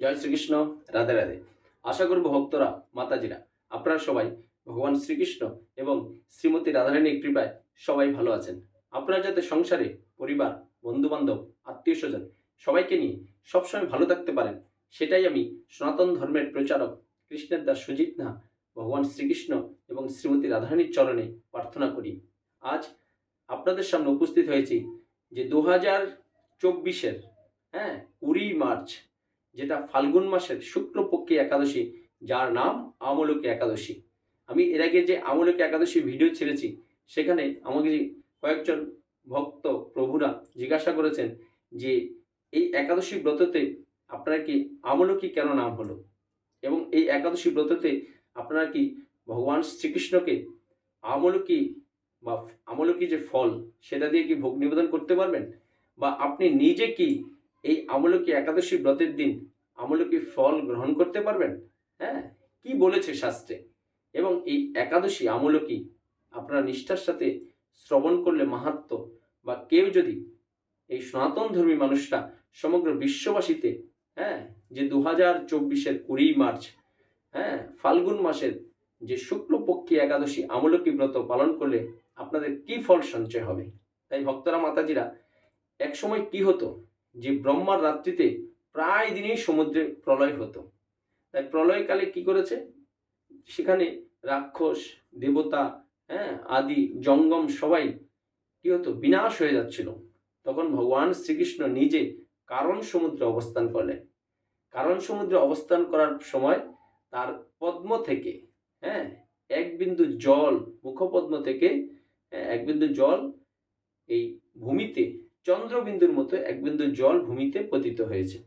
জয় শ্রীকৃষ্ণ, রাধে রাধে। আশা করব ভক্তরা, মাতাজিরা, আপনারা সবাই ভগবান শ্রীকৃষ্ণ এবং শ্রীমতী রাধারানীর কৃপায় সবাই ভালো আছেন। আপনারা যাতে সংসারে, পরিবার, বন্ধুবান্ধব আত্মীয় স্বজন সবাইকে নিয়ে সবসময় ভালো থাকতে পারেন, সেটাই আমি সনাতন ধর্মের প্রচারক কৃষ্ণের দাস সুজিত না ভগবান শ্রীকৃষ্ণ এবং শ্রীমতী রাধারানীর চরণে প্রার্থনা করি। আজ আপনাদের সামনে উপস্থিত হয়েছি যে দু হাজার চব্বিশের হ্যাঁ কুড়ি মার্চ যেটা ফাল্গুন মাসের শুক্লপক্ষী একাদশী, যার নাম আমলকি একাদশী। আমি এর আগে যে আমলকি একাদশী ভিডিও ছেড়েছি, সেখানে আমাকে কয়েকজন ভক্ত প্রভুরা জিজ্ঞাসা করেছেন যে, এই একাদশী ব্রততে আপনারা কি আমলকি কেন নাম হলো? এবং এই একাদশী ব্রততে আপনারা কি ভগবান শ্রীকৃষ্ণকে আমলকি বা আমলকি যে ফল, সেটা দিয়ে কি ভোগ নিবেদন করতে পারবেন? বা আপনি নিজে কি এই আমলকি একাদশী ব্রতের দিন আমলকি ফল গ্রহণ করতে পারবেন? হ্যাঁ কি বলেছে শাস্ত্রে? এবং এই একাদশী আমলকি আপনারা নিষ্ঠার সাথে শ্রবণ করলে মাহাত্ম? বা কেউ যদি এই সনাতন ধর্মী মানুষটা সমগ্র বিশ্ববাসীতে হ্যাঁ যে দু হাজার চব্বিশের কুড়ি মার্চ হ্যাঁ ফাল্গুন মাসের যে শুক্লপক্ষী একাদশী আমলকি ব্রত পালন করলে আপনাদের কি ফল সঞ্চয় হবে? তাই ভক্তরা, মাতাজিরা এক সময় কি হতো? যে ব্রহ্মার রাত্রিতে প্রায় দিনই সমুদ্রে প্রলয় হতো। তাই প্রলয়কালে কি করেছে? সেখানে রাক্ষস দেবতা হ্যাঁ আদি জঙ্গম সবাই কি হতো? বিনাশ হয়ে যাচ্ছিল। তখন ভগবান শ্রীকৃষ্ণ নিজে কারণ সমুদ্রে অবস্থান করলেন। কারণ সমুদ্রে অবস্থান করার সময় তার পদ্ম থেকে হ্যাঁ এক বিন্দু জল মুখপদ্ম থেকে হ্যাঁ, এক বিন্দু জল এই ভূমিতে চন্দ্রবিন্দুর মতো এক বিন্দু জল ভূমিতে পতিত হয়েছে।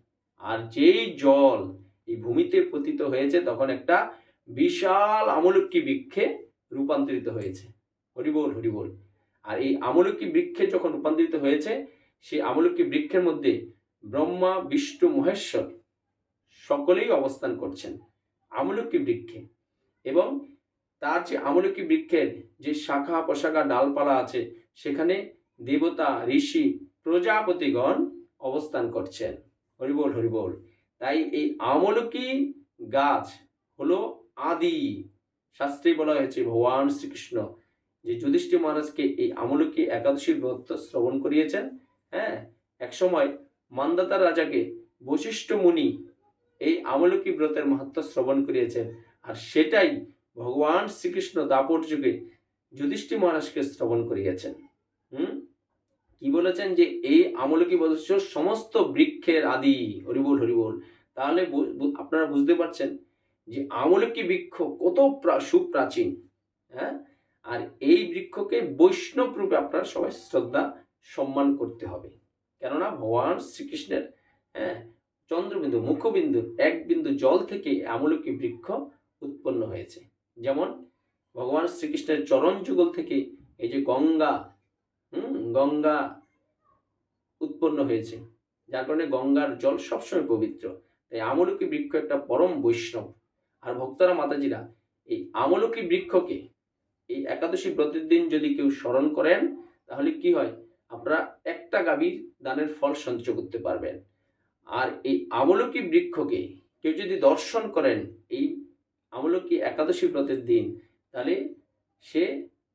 আর যেই জল এই ভূমিতে পতিত হয়েছে, তখন একটা বিশাল আমলকি বৃক্ষে রূপান্তরিত হয়েছে। হরিবোল হরিবোল। আর এই আমলকি বৃক্ষে যখন রূপান্তরিত হয়েছে, সেই আমলকি বৃক্ষের মধ্যে ব্রহ্মা, বিষ্ণু, মহেশ্বর সকলেই অবস্থান করছেন আমলকি বৃক্ষে। এবং তার যে আমলকি বৃক্ষের যে শাখা প্রশাখা ডালপালা আছে, সেখানে দেবতা, ঋষি, প্রজাপতিগণ অবস্থান করছেন। হরিবোল হরিবল তাই এই আমলকি গাছ হলো আদি। শাস্ত্রে বলা হয়েছে, ভগবান শ্রীকৃষ্ণ যে যুধিষ্ঠির মহারাজকে এই আমলকি একাদশীর ব্রত শ্রবণ করিয়েছেন হ্যাঁ? একসময় মান্দাতা রাজাকে বশিষ্ঠ মুনি এই আমলকি ব্রতের মাহাত্ম শ্রবণ করিয়েছেন আর সেটাই ভগবান শ্রীকৃষ্ণ দাপর যুগে যুধিষ্ঠির মহারাজকে শ্রবণ করিয়েছেন। হুম? কি বলেছেন যে এই আমলকি বদস্য সমস্ত বৃক্ষের আদি। হরিবোল হরিবোল। তাহলে আপনারা বুঝতে পারছেন যে, আমলকি বৃক্ষ কত প্রা- সুপ্রাচীন হ্যাঁ? আর এই বৃক্ষকে বৈষ্ণব রূপে আপনারা সবাই শ্রদ্ধা, সম্মান করতে হবে। কেননা, ভগবান শ্রীকৃষ্ণের হ্যাঁ চন্দ্রবিন্দু, মুখবিন্দু, এক বিন্দু জল থেকে আমলকি বৃক্ষ উৎপন্ন হয়েছে। যেমন, ভগবান শ্রীকৃষ্ণের চরণ যুগল থেকে এই যে গঙ্গা গঙ্গা উৎপন্ন হয়েছে। যার কারণে গঙ্গার জল সবসময় পবিত্র। তাই আমলকি বৃক্ষ একটা পরম বৈষ্ণব। আর ভক্তরা, মাতাজিরা, এই আমলকি বৃক্ষকে এই একাদশী ব্রতের দিন যদি কেউ স্মরণ করেন, তাহলে কি হয়? আপনারা একটা গাভীর দানের ফল সঞ্চয় করতে পারবেন। আর এই আমলকি বৃক্ষকে কেউ যদি দর্শন করেন, এই আমলকি একাদশী ব্রতের দিন তাহলে সে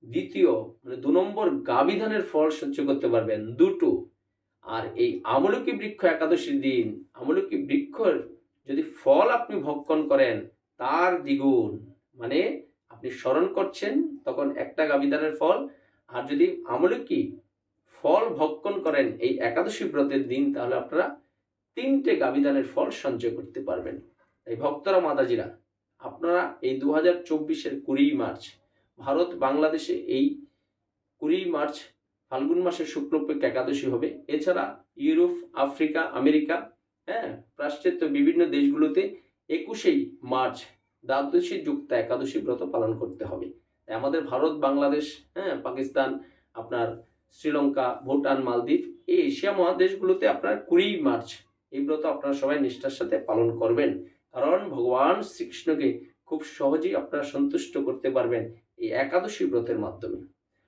দ্বিতীয় মানে দু নম্বর গাভী ধানের ফল সহ্য করতে পারবেন দুটো। আর এই আমলকি বৃক্ষ একাদশীর দিন, আমলকি বৃক্ষর যদি ফল আপনি ভক্ষণ করেন, তার দ্বিগুণ। মানে আপনি স্মরণ করছেন তখন একটা গাবিদানের ফল, আর যদি আমলকি ফল ভক্ষণ করেন এই একাদশী ব্রতের দিন, তাহলে আপনারা তিনটে গাবিদানের ফল সঞ্চয় করতে পারবেন। তাই ভক্তরা, মাতাজিরা, আপনারা এই দু হাজার চব্বিশের কুড়ি মার্চ ভারত বাংলাদেশে এই কুড়ি মার্চ ফাল্গুন মাসের শুক্লপক্ষ একাদশী হবে। এছাড়া ইউরোপ, আফ্রিকা, আমেরিকা হ্যাঁ পাশ্চাত্য বিভিন্ন দেশগুলোতে একুশেই মার্চ দ্বাদশী যুক্ত একাদশী ব্রত পালন করতে হবে। আমাদের ভারত, বাংলাদেশ হ্যাঁ পাকিস্তান, আপনার শ্রীলঙ্কা, ভুটান, মালদ্বীপ এই এশিয়া মহাদেশগুলোতে আপনার কুড়ি মার্চ এই ব্রত আপনারা সবাই নিষ্ঠার সাথে পালন করবেন। কারণ ভগবান শ্রীকৃষ্ণকে খুব সহজেই আপনারা সন্তুষ্ট করতে পারবেন। এই একাদশী ব্রতের মাধ্যমে।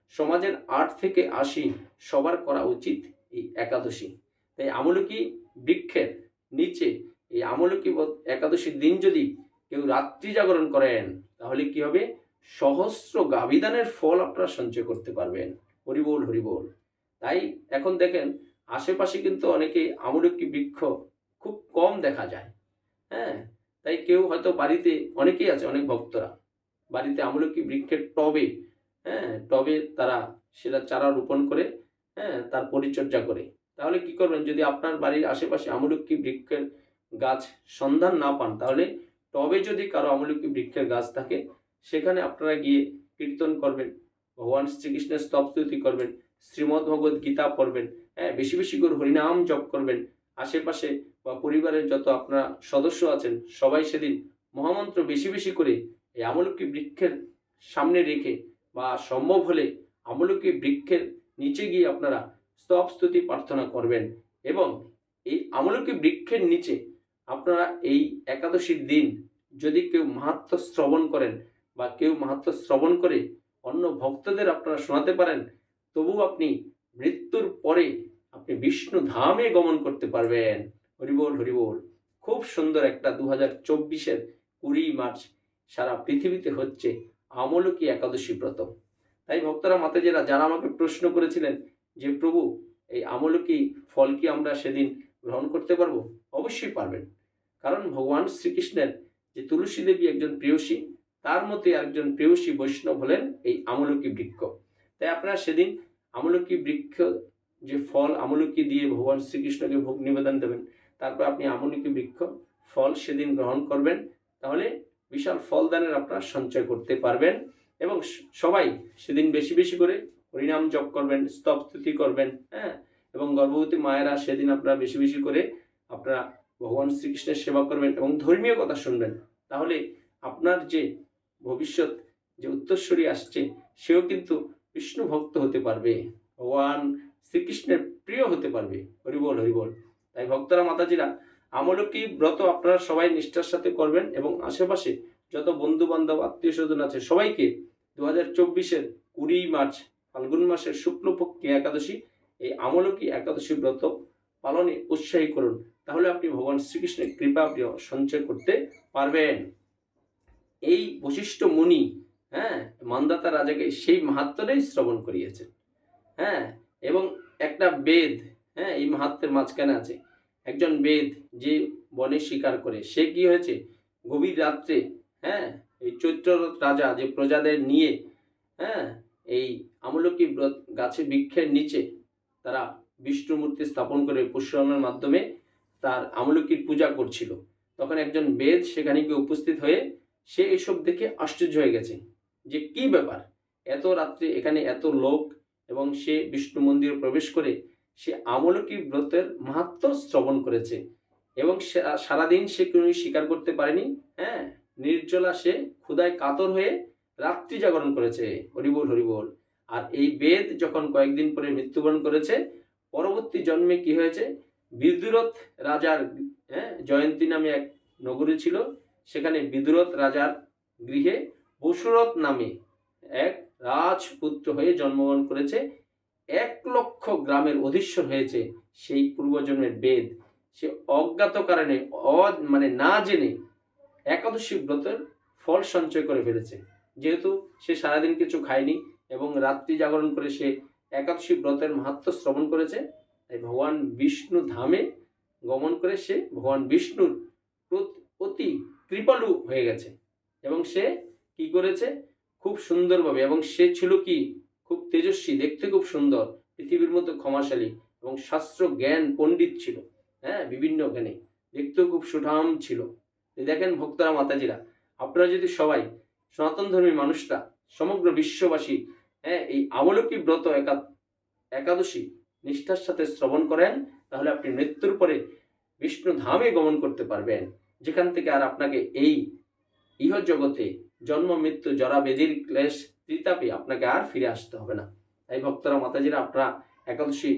সমাজের আট থেকে আশি সবার করা উচিত এই একাদশী। তাই আমলকি বৃক্ষের নিচে এই আমলকি একাদশীর দিন যদি কেউ রাত্রি জাগরণ করেন, তাহলে কি হবে? সহস্র গাভিদানের ফল আপনারা সঞ্চয় করতে পারবেন। হরিবোল হরিবোল। তাই এখন দেখেন, আশেপাশে কিন্তু অনেকে আমলকি বৃক্ষ খুব কম দেখা যায়। হ্যাঁ? তাই কেউ হয়তো বাড়িতে, অনেকেই আছে, অনেক ভক্তরা। বাড়িতে আমলকি, বৃক্ষের টবে হ্যাঁ টবে তারা সেটা চারা রোপণ করে হ্যাঁ তার পরিচর্যা করে। তাহলে কি করবেন? যদি আপনার বাড়ির আশেপাশে আমলকি, বৃক্ষের গাছ সন্ধান না পান, তাহলে টবে যদি কারও আমলকি, বৃক্ষের গাছ থাকে, সেখানে আপনারা গিয়ে কীর্তন করবেন, ভগবান শ্রীকৃষ্ণের স্তবস্তুতি করবেন, শ্রীমদ্ ভগবত গীতা পড়বেন হ্যাঁ বেশি বেশি করে হরিনাম জপ করবেন, আশেপাশে বা পরিবারের যত আপনারা সদস্য আছেন, সবাই সেদিন মহামন্ত্র বেশি বেশি করে এই আমলকি বৃক্ষের সামনে রেখে বা সম্ভব হলে আমলকি বৃক্ষের নিচে গিয়ে আপনারা স্তব স্তুতি প্রার্থনা করবেন এবং এই আমলকি বৃক্ষের নিচে আপনারা এই একাদশীর দিন যদি কেউ মাহাত্ম শ্রবণ করেন বা কেউ মাহাত্ম শ্রবণ করে অন্য ভক্তদের আপনারা শোনাতে পারেন তবু আপনি মৃত্যুর পরে আপনি বিষ্ণু ধামে গমন করতে পারবেন। হরিবোল হরিবোল। খুব সুন্দর একটা দু হাজার চব্বিশের কুড়ি মার্চ সারা পৃথিবীতে হচ্ছে আমলকি একাদশী ব্রত। তাই ভক্তরা মাতাজিরা, যারা আমাকে প্রশ্ন করেছিলেন যে, প্রভু, এই আমলকি ফল কি আমরা সেদিন গ্রহণ করতে পারব? অবশ্যই পারবেন। কারণ ভগবান শ্রীকৃষ্ণের যে তুলসী দেবী একজন প্রেয়সী, তার মতে একজন প্রেয়সী বৈষ্ণব হলেন এই আমলকি বৃক্ষ। তাই আপনারা সেদিন আমলকি বৃক্ষ, যে ফল আমলকি দিয়ে ভগবান শ্রীকৃষ্ণকে ভোগ নিবেদন দেবেন, তারপর আপনি আমলকি বৃক্ষ, ফল সেদিন গ্রহণ করবেন, তাহলে বিশাল ফলদানের আপনারা সঞ্চয় করতে পারবেন এবং সবাই সেদিন বেশি বেশি করে হরিনাম জপ করবেন, স্তব স্তুতি করবেন হ্যাঁ? এবং গর্ভবতী মায়েরা সেদিন আপনারা বেশি বেশি করে আপনারা ভগবান শ্রীকৃষ্ণের সেবা করবেন এবং ধর্মীয় কথা শুনবেন। তাহলে আপনার যে ভবিষ্যৎ, যে উত্তরস্বরী আসছে, সেও কিন্তু বিষ্ণু ভক্ত হতে পারবে। ভগবান শ্রীকৃষ্ণের প্রিয় হতে পারবে। হরিবল হরিবল। তাই ভক্তরা মাতাজিরা আমলকি ব্রত আপনারা সবাই নিষ্ঠার সাথে করবেন এবং আশেপাশে যত বন্ধু বান্ধব আত্মীয় স্বজন আছে, সবাইকে দু হাজার চব্বিশের কুড়ি মার্চ ফাল্গুন মাসের শুক্লপক্ষে একাদশী, এই আমলকি একাদশী ব্রত পালনে উৎসাহী করুন। তাহলে আপনি ভগবান শ্রীকৃষ্ণের কৃপা আপনি সঞ্চয় করতে পারবেন। এই বশিষ্ঠ মুনি হ্যাঁ মান্দাতা রাজাকে সেই মাহাত্মটাই শ্রবণ করিয়েছেন। হ্যাঁ এবং একটা বেদ হ্যাঁ এই মাহাত্মের মাঝখানে আছে। একজন বেদ যে বনে শিকার করে, সে কি হয়েছে? গভীর রাত্রে হ্যাঁ এই চৈত্ররথ রাজা যে প্রজাদের নিয়ে হ্যাঁ এই আমলকি গাছে বৃক্ষের নিচে তারা বিষ্ণু মূর্তি স্থাপন করে পুষ্করণের মাধ্যমে তার আমলকির পূজা করছিল। তখন একজন বেদ সেখানে গিয়ে উপস্থিত হয়ে সে এসব দেখে আশ্চর্য হয়ে গেছে যে কি ব্যাপার? এত রাত্রে এখানে এত লোক এবং সে বিষ্ণু মন্দিরে প্রবেশ করে সে আমলকি ব্রতের মাহাত্ম শ্রবণ করেছে এবং সারাদিন সে কোনো স্বীকার করতে পারেনি হ্যাঁ? নির্জলা সে ক্ষুদায় কাতর হয়ে রাত্রি জাগরণ করেছে, হরিবোল হরিবোল। আর এই বেদ যখন কয়েকদিন পরে মৃত্যুবরণ করেছে, পরবর্তী জন্মে কি হয়েছে? বিদুরথ রাজার হ্যাঁ? জয়ন্তী নামে এক নগরী ছিল, সেখানে বিদুরথ রাজার গৃহে বসুরথ নামে এক রাজপুত্র হয়ে জন্মগ্রহণ করেছে। এক লক্ষ গ্রামের অধীশ্বর হয়েছে সেই পূর্বজন্মের বেদ। সে অজ্ঞাত কারণে অ মানে না জেনে একাদশী ব্রতের ফল সঞ্চয় করে ফেলেছে। যেহেতু সে সারাদিন কিছু খায়নি এবং রাত্রি জাগরণ করে সে একাদশী ব্রতের মাহাত্ম শ্রবণ করেছে, তাই ভগবান বিষ্ণু ধামে গমন করে সে ভগবান বিষ্ণুর অতি কৃপালু হয়ে গেছে। এবং সে কি করেছে? খুব সুন্দরভাবে। এবং সে ছিল কি? খুব তেজস্বী, দেখতে খুব সুন্দর, পৃথিবীর মতো ক্ষমাশালী এবং শাস্ত্র জ্ঞান পণ্ডিত ছিল। হ্যাঁ বিভিন্ন জ্ঞানে। দেখতেও খুব সুঠাম ছিল। দেখেন ভক্তরা, মাতাজিরা। আপনারা যদি সবাই সনাতন ধর্মী মানুষরা, সমগ্র বিশ্ববাসী হ্যাঁ এই আমলকি ব্রত একা একাদশী নিষ্ঠার সাথে শ্রবণ করেন, তাহলে আপনি মৃত্যুর পরে বিষ্ণু ধামে গমন করতে পারবেন। যেখান থেকে আর আপনাকে এই ইহ জগতে জন্ম, মৃত্যু, জরা, বেদির ক্লেশ ত্রিতাপে আপনাকে আর ফিরে আসতে হবে না। তাই ভক্তরা, মাতাজিরা, আপনারা একাদশী,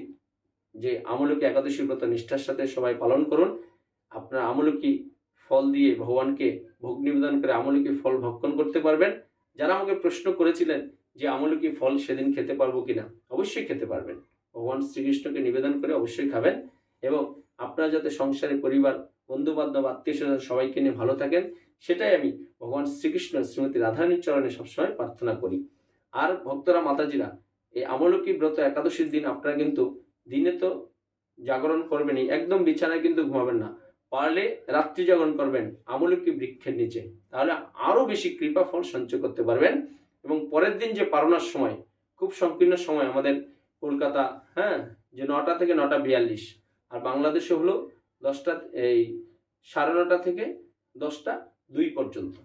যে আমলকি একাদশী ব্রত নিষ্ঠার সাথে সবাই পালন করুন। আপনারা আমলকি ফল দিয়ে ভগবানকে ভোগ নিবেদন করে আমলকি ফল ভক্ষণ করতে পারবেন। যারা আমাকে প্রশ্ন করেছিলেন যে আমলকি ফল সেদিন খেতে পারব কিনা, অবশ্যই খেতে পারবেন। ভগবান শ্রীকৃষ্ণকে নিবেদন করে অবশ্যই খাবেন এবং আপনারা যাতে সংসারে, পরিবার বন্ধু বান্ধব আত্মীয় স্বজন সবাইকে নিয়ে ভালো থাকেন। সেটাই আমি ভগবান শ্রীকৃষ্ণ শ্রীমতী রাধারানীর চরণে সবসময় প্রার্থনা করি। আর ভক্তরা, মাতাজিরা, এই আমলকী ব্রত একাদশীর দিন আপনারা কিন্তু দিনে তো জাগরণ করবেনই, একদম বিছানায় কিন্তু ঘুমাবেন না। পারলে রাত্রি জাগরণ করবেন আমলকী বৃক্ষের নিচে। তাহলে আরও বেশি কৃপা ফল সঞ্চয় করতে পারবেন। এবং পরের দিন যে পারণার সময়, খুব সংকীর্ণ সময় আমাদের কলকাতা হ্যাঁ যে নটা থেকে নটা বিয়াল্লিশ। আর বাংলাদেশে হলো দশটা, এই সাড়ে নটা থেকে দশটা দুই পর্যন্ত।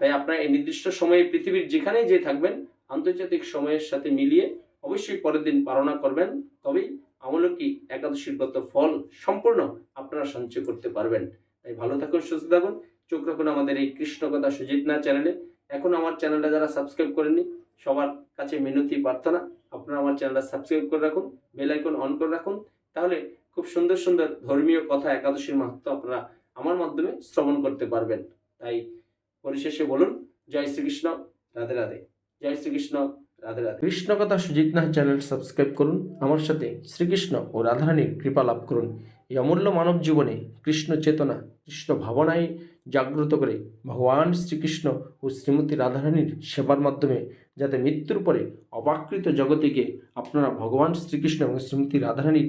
তাই আপনারা এই নির্দিষ্ট সময়ে পৃথিবীর যেখানেই যে থাকবেন, আন্তর্জাতিক সময়ের সাথে মিলিয়ে অবশ্যই পরের দিন পালনা করবেন। তবেই আমলকি একাদশীর গত ফল সম্পূর্ণ আপনারা সঞ্চয় করতে পারবেন। তাই ভালো থাকুন, সুস্থ থাকুন। চোখ রাখুন আমাদের এই কৃষ্ণকথা সুজিত না চ্যানেলে। এখন আমার চ্যানেলটা যারা সাবস্ক্রাইব করেননি, সবার কাছে মিনতি প্রার্থনা, আপনারা আমার চ্যানেলটা সাবস্ক্রাইব করে রাখুন, বেল আইকন অন করে রাখুন। তাহলে খুব সুন্দর সুন্দর ধর্মীয় কথা একাদশীর মাহাত্ম আপনারা আমার মাধ্যমে শ্রবণ করতে পারবেন। তাই পরিশেষে বলুন, জয় শ্রীকৃষ্ণ, রাধে রাধে। জয় শ্রীকৃষ্ণ, রাধে রাধে। কৃষ্ণ কথা সুজিত নাহ চ্যানেল সাবস্ক্রাইব করুন, আমার সাথে শ্রীকৃষ্ণ ও রাধারানীর কৃপা লাভ করুন। এই অমূল্য মানব জীবনে কৃষ্ণ চেতনা, কৃষ্ণ ভাবনায় জাগ্রত করে ভগবান শ্রীকৃষ্ণ ও শ্রীমতী রাধারানীর সেবার মাধ্যমে যাতে মৃত্যুর পরে অবাকৃত জগতিকে আপনারা ভগবান শ্রীকৃষ্ণ এবং শ্রীমতী রাধারানীর